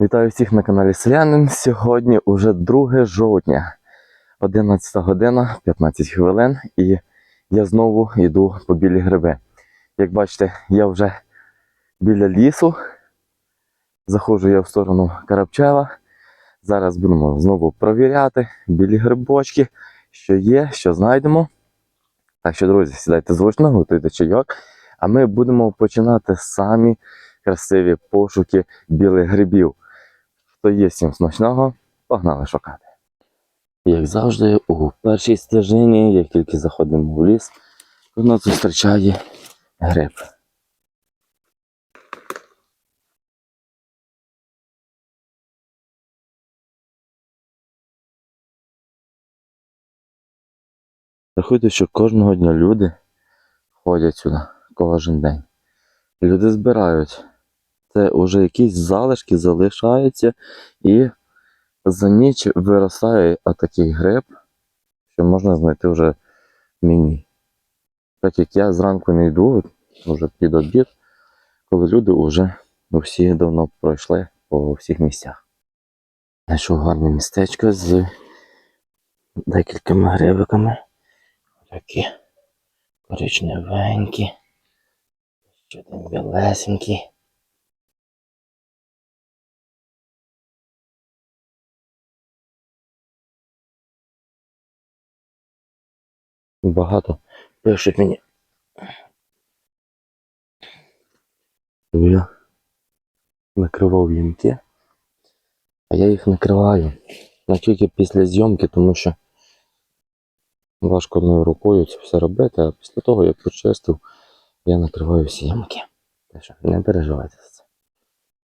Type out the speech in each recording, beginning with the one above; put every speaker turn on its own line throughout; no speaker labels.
Вітаю всіх на каналі Селянин. Сьогодні уже 2 жовтня, 11 година, 15 хвилин, і я знову йду по білі гриби. Як бачите, я вже біля лісу. Заходжу я в сторону Карабчева. Зараз будемо знову провіряти білі грибочки, що є, що знайдемо. Так що, друзі, сідайте зручно, готуйте чайок. А ми будемо починати самі красиві пошуки білих грибів. Хто є всім смачного, погнали шукати. Як завжди, у першій стежині, як тільки заходимо в ліс, то нас зустрічає гриб. Рахуйте, що кожного дня люди ходять сюди кожен день. Люди збирають. Це вже якісь залишки залишаються і за ніч виростає отакий гриб, що можна знайти вже мені. Так як я зранку не йду, вже під обід, коли люди вже всі давно пройшли по всіх місцях. Знайшов гарне містечко з декількома грибиками. Такі коричневенькі. Ще один білесенький. Багато пишуть мені. Щоб Я накривав ямки, а я їх накриваю не тільки після зйомки, тому що важко одною рукою це все робити, а після того, як почистив, я накриваю всі ямки. Так що не переживайте за це.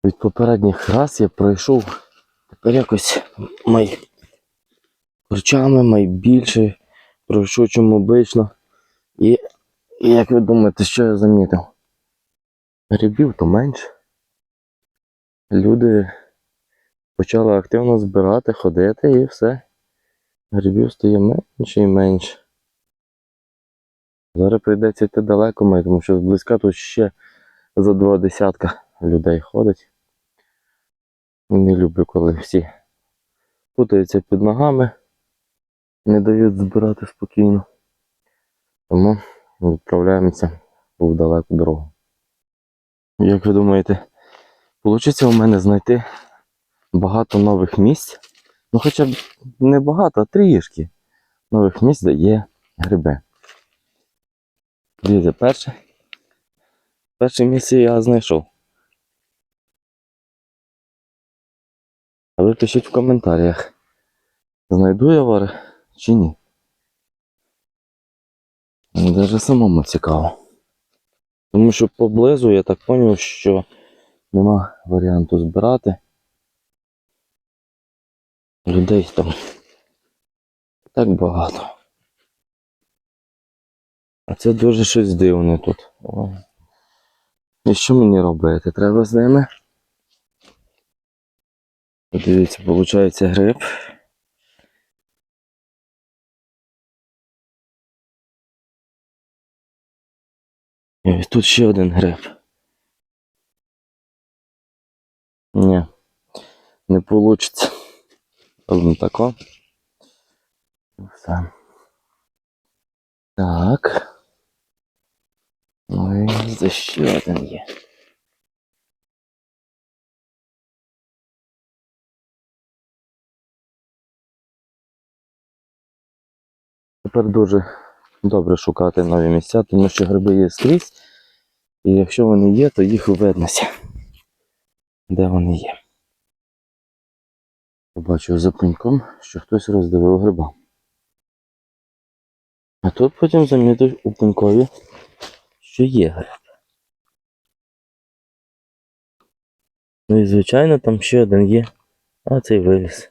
Від попередніх раз я пройшов тепер якось май корчами, май пройшов чим обично. І, і як ви думаєте, що я замітив? Грибів то менше. Люди почали активно збирати, ходити і все. Грибів стає менше і менше. Зараз прийдеться йти далеко, май, тому що зблизька тут ще за два десятка людей ходить. Не люблю, коли всі путаються під ногами, не дають збирати спокійно. Тому відправляємося в далеку дорогу. Як ви думаєте, вийде у мене знайти багато нових місць? Ну хоча б не багато, а трішки нових місць, де є гриби. Дивіться, перше. Перше місце я знайшов. А ви пишіть в коментарях, знайду я вар чи ні. Даже самому цікаво. Тому що поблизу я так зрозумів, що нема варіанту збирати. Людей там так багато. А це дуже щось дивне тут. І що мені робити? Треба з ними. Дивіться, виходить гриб. І тут ще один гриб. Ні, не вийде. Робимо тако. Все. Так. Ну і ще один є. Тепер дуже добре шукати нові місця, тому що гриби є скрізь. І якщо вони є, то їх виднося. Де вони є. Побачив за пеньком, що хтось роздивив гриба. А тут потім замітив у пенькові, що є гриб. Ну і звичайно там ще один є, а цей виліз.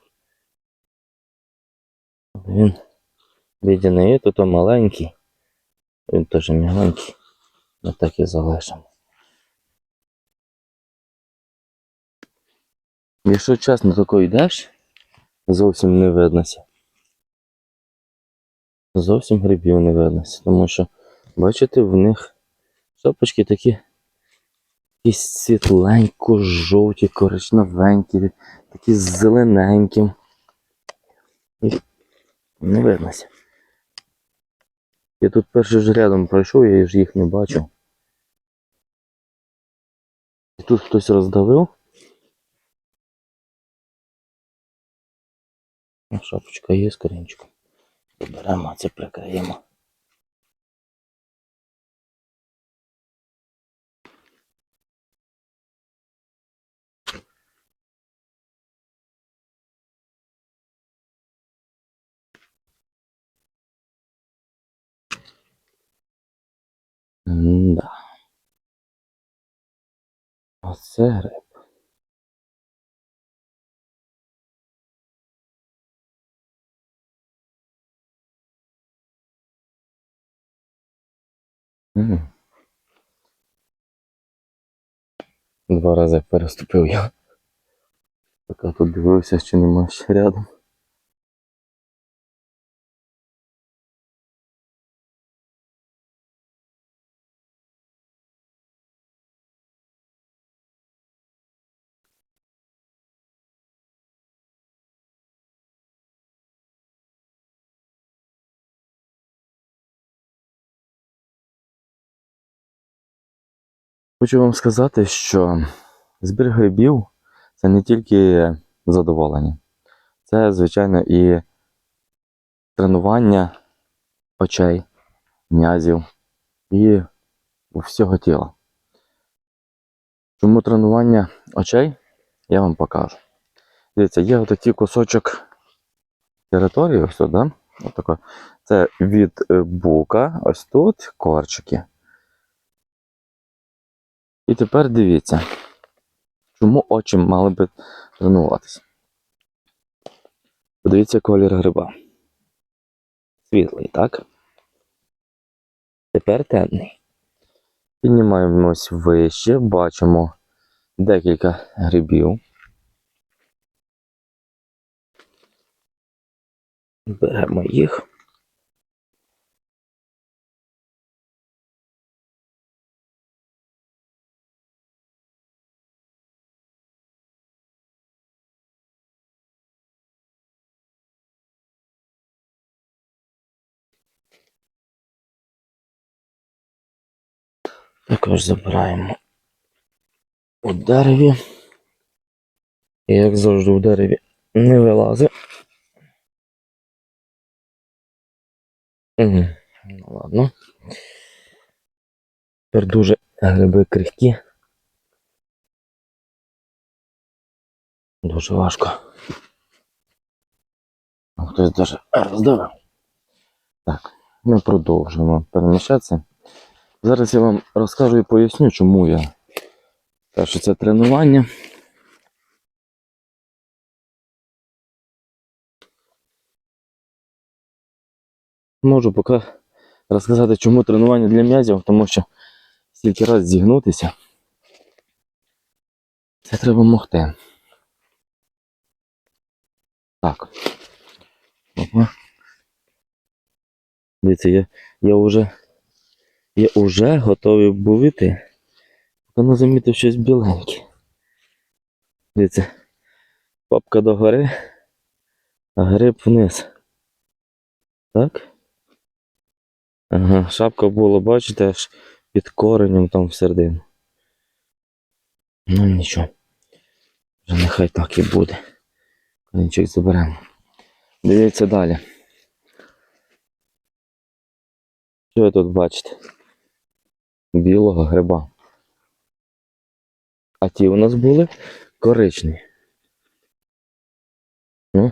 Він відяний, то маленький. Він теж міленький. Ми так і залишимо. Якщо чесно, тако йдеш, зовсім не виднося. Зовсім грибів не виднося, тому що, бачите, в них шапочки такі Якісь світленько, жовті, коричневенькі, такі зелененькі. І не виднося. Я тут перший ж рядом пройшов, я ж їх не бачу. І тут хтось роздавив. Шапочка є з. Беремо, це прикриємо. Да. Оце гриб. Два рази переступив я. Поки тут дивився, чи нема ще рядом. Хочу вам сказати, що збір грибів це не тільки задоволення, це, звичайно, і тренування очей, м'язів і всього тіла. Чому тренування очей, я вам покажу. Дивіться, є отакий кусочок території, ось тут, да? Отако. Це від бука, ось тут корчики. І тепер дивіться, чому очі мали би тренуватися. Подивіться колір гриба. Світлий, так? Тепер темний. Піднімаємось вище, бачимо декілька грибів. Беремо їх. Також забираємо у дереві. І як завжди у дереві не вилазить. Ну ладно. Тепер дуже гриби крихкі. Дуже важко. Хтось даже роздавив. Так, ми продовжуємо переміщатися. Зараз я вам розкажу і поясню, чому я. Те, що це тренування. Можу поки розказати, чому тренування для м'язів, тому що стільки раз зігнутися. Це треба могти. Так. Опа. Дивіться, я, я вже я вже готовий був іти. Не замітив щось біленьке. Дивіться, папка догори, а гриб вниз. Так? Ага, шапка була, бачите, аж під коренем там всередину. Ну нічого. Вже нехай так і буде. Корінчик заберемо. Дивіться далі. Що ви тут бачите? Білого гриба. А ті у нас були коричневі. Ну,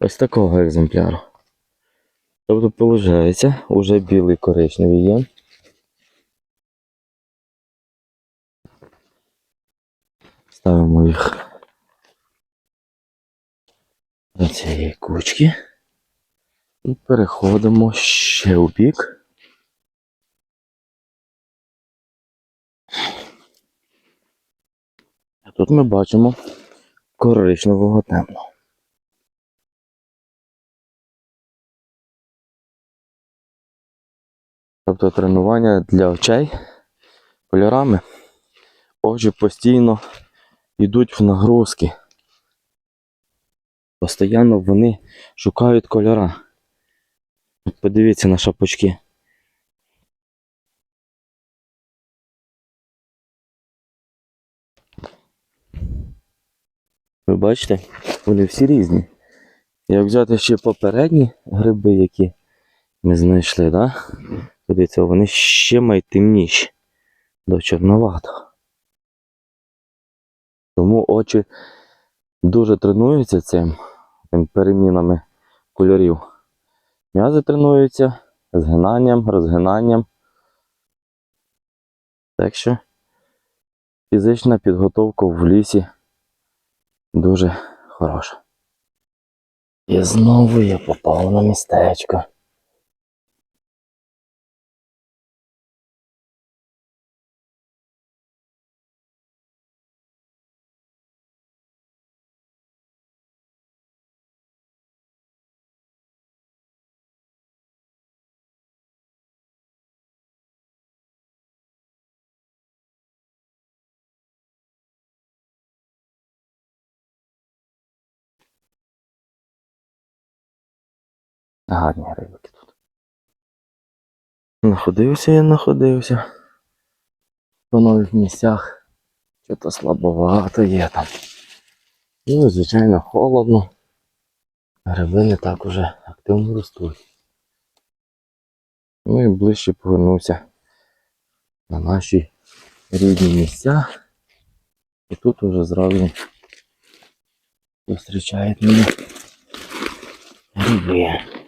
ось такого екземпляру. Тобто, виходить, уже білий коричневий є. Ставимо їх до цієї кучки. І переходимо ще у бік. Тут ми бачимо коричневого темного. Тобто тренування для очей кольорами. очі постійно йдуть в нагрузки. Постійно вони шукають кольора. Подивіться на шапочки. Ви бачите, вони всі різні. Як взяти ще попередні гриби, які ми знайшли, да? Подивіться, вони ще мають темніші до чорноватого. Тому очі дуже тренуються цим, цим перемінами кольорів. М'язи тренуються згинанням, розгинанням. Так що фізична підготовка в лісі дуже хороша. І знову я попав на містечко. Гарні рибки тут. Находився я, находився. По нових місцях. Що-то слабовато є там. Ну, звичайно, холодно. Гриби не так уже активно ростуть. Ну і ближче повернувся на наші рідні місця. І тут уже зразу зустрічають мене гриби.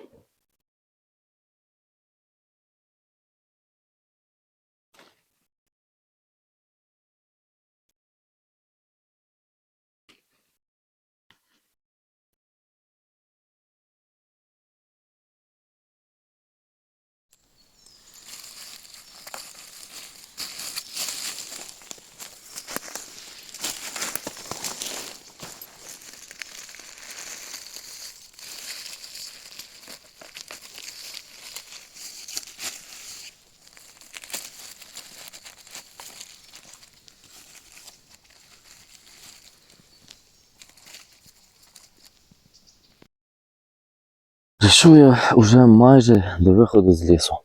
Прийшов я вже майже до виходу з лісу.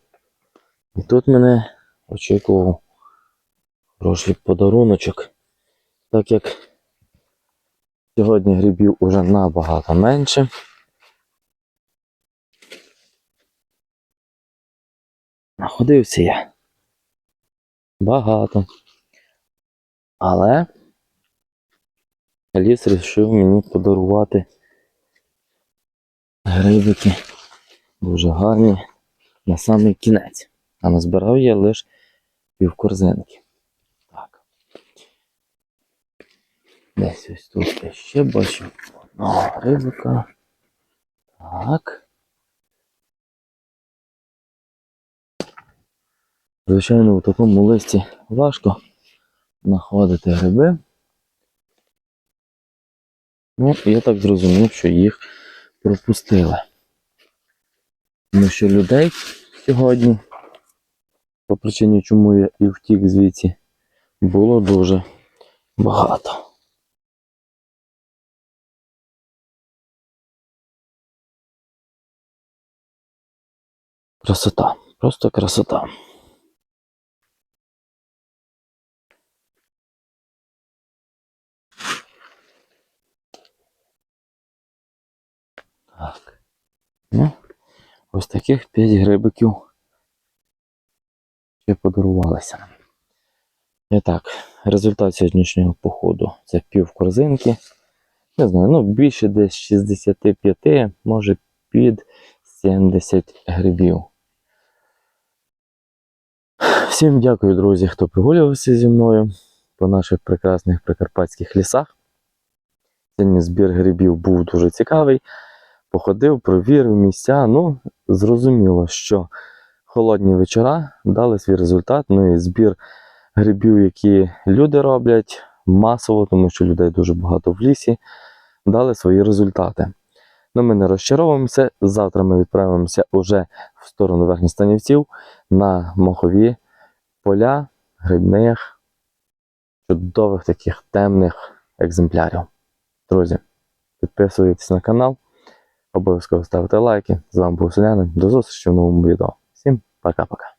І тут мене очікував хороший подаруночок. Так як сьогодні грибів уже набагато менше. Находився я. Багато. Але ліс вирішив мені подарувати грибики дуже гарні на самий кінець. А назбирав я лише півкорзинки. Так. Десь ось тут я ще бачу одного грибика. Так. Звичайно, у такому листі важко знаходити гриби. Ну, я так зрозумів, що їх пропустили. Тому що людей сьогодні, по причині чому я і втік звідси, було дуже багато. Красота, просто красота. Так. Ну, ось таких 5 грибиків ще подарувалися нам. І так, результат сьогоднішнього походу це пів корзинки. Не знаю, ну більше десь 65, може під 70 грибів. Всім дякую, друзі, хто прогулювався зі мною по наших прекрасних прикарпатських лісах. Сьогодні збір грибів був дуже цікавий. Походив, провірив місця. Ну, зрозуміло, що холодні вечора дали свій результат. Ну і збір грибів, які люди роблять масово, тому що людей дуже багато в лісі, дали свої результати. Ну, ми не розчаровуємося. Завтра ми відправимося уже в сторону верхніх станівців на мохові поля, грибних, чудових таких темних екземплярів. Друзі, підписуйтесь на канал, обов'язково ставте лайки. З вами був Селянин. До зустрічі в новому відео. Всім пока-пока.